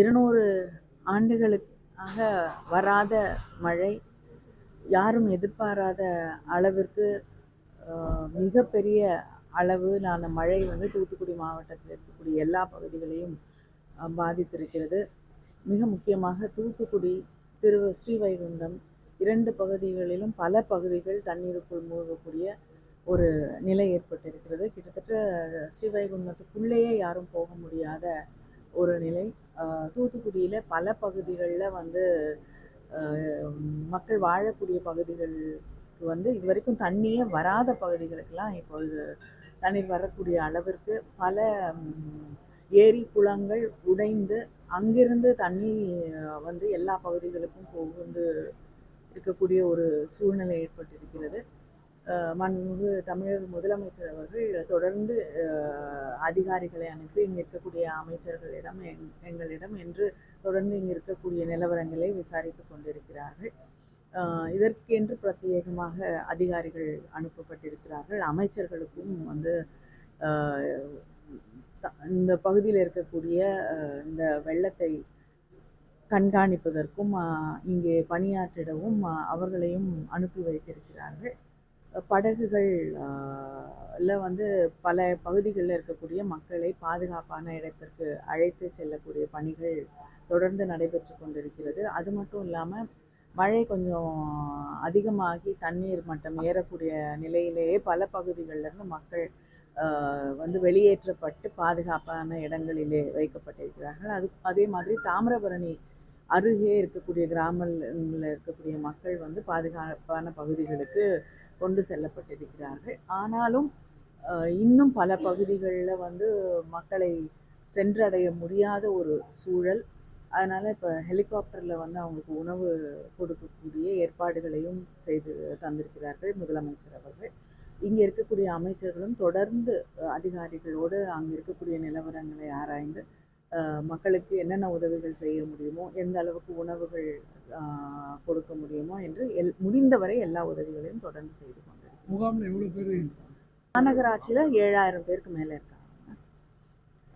இருநூறு ஆண்டுகளுக்காக வராத மழை யாரும் எதிர்பாராத அளவிற்கு மிகப்பெரிய அளவிலான மழை வந்து தூத்துக்குடி மாவட்டத்தில் இருக்கக்கூடிய எல்லா பகுதிகளையும் பாதித்திருக்கிறது. மிக முக்கியமாக தூத்துக்குடி திரு ஸ்ரீவைகுண்டம் இரண்டு பகுதிகளிலும் பல பகுதிகள் தண்ணீருக்குள் மூழ்கக்கூடிய ஒரு நிலை ஏற்பட்டிருக்கிறது. கிட்டத்தட்ட ஸ்ரீவைகுண்டத்துக்குள்ளேயே யாரும் போக முடியாத ஒரு நிலை. தூத்துக்குடியில் பல பகுதிகளில் வந்து மக்கள் வாழக்கூடிய பகுதிகளுக்கு வந்து இது வரைக்கும் தண்ணியே வராத பகுதிகளுக்கெல்லாம் இப்பொழுது தண்ணீர் வரக்கூடிய அளவிற்கு பல ஏரி குளங்கள் உடைந்து அங்கிருந்து தண்ணி வந்து எல்லா பகுதிகளுக்கும் புகுந்து இருக்கக்கூடிய ஒரு சூழ்நிலை ஏற்பட்டிருக்கிறது. ஆஹ் தமிழர் தமிழக முதலமைச்சர் அவர்கள் தொடர்ந்து அதிகாரிகளை அனுப்பி இங்கே இருக்கக்கூடிய அமைச்சர்களிடம் எங்- எங்களிடம் என்று தொடர்ந்து இங்கே இருக்கக்கூடிய நிலவரங்களை விசாரித்து கொண்டிருக்கிறார்கள். இதற்கென்று பிரத்யேகமாக அதிகாரிகள் அனுப்பப்பட்டிருக்கிறார்கள். அமைச்சர்களுக்கும் வந்து த- இந்த பகுதியில் இருக்கக்கூடிய இந்த வெள்ளத்தை கண்காணிப்பதற்கும் இங்கே பணியாற்றிடவும் அவர்களையும் அனுப்பி வைத்திருக்கிறார்கள். படகுகள் வந்து பல பகுதிகளில் இருக்கக்கூடிய மக்களை பாதுகாப்பான இடத்திற்கு அழைத்து செல்லக்கூடிய பணிகள் தொடர்ந்து நடைபெற்று கொண்டிருக்கிறது. அது மட்டும் இல்லாமல் மழை கொஞ்சம் அதிகமாகி தண்ணீர் மட்டம் ஏறக்கூடிய நிலையிலேயே பல பகுதிகளிலிருந்து மக்கள் வந்து வெளியேற்றப்பட்டு பாதுகாப்பான இடங்களிலே வைக்கப்பட்டிருக்கிறார்கள். அது அதே மாதிரி தாமிரபரணி அருகே இருக்கக்கூடிய கிராமங்களில் இருக்கக்கூடிய மக்கள் வந்து பாதுகாப்பான பகுதிகளுக்கு கொண்டு செல்லப்பட்டிருக்கிறார்கள். ஆனாலும் இன்னும் பல பகுதிகளில் வந்து மக்களை சென்றடைய முடியாத ஒரு சூழல். அதனால் இப்போ ஹெலிகாப்டரில் வந்து அவங்களுக்கு உணவு கொடுக்கக்கூடிய ஏற்பாடுகளையும் செய்து தந்திருக்கிறார்கள் முதலமைச்சர் அவர்கள். இங்கே இருக்கக்கூடிய அமைச்சர்களும் தொடர்ந்து அதிகாரிகளோடு அங்கே இருக்கக்கூடிய நிலவரங்களை ஆராய்ந்து மக்களுக்கு என்னென்ன உதவிகள் செய்ய முடியுமோ எந்த அளவுக்கு உணவுகள் கொடுக்க முடியுமோ என்று எல் முடிந்தவரை எல்லா உதவிகளையும் தொடர்ந்து செய்து கொண்டிருக்கிறோம். முகாமில் எவ்வளோ பேர் மாநகராட்சியில் ஏழாயிரம் பேருக்கு மேலே இருக்காங்க.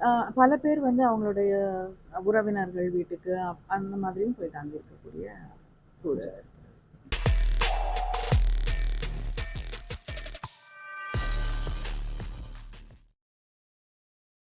ஆஹ் பல பேர் வந்து அவங்களுடைய உறவினர்கள் வீட்டுக்கு அப்- அந்த மாதிரியும் போய் தங்கியிருக்கக்கூடிய சூழல்.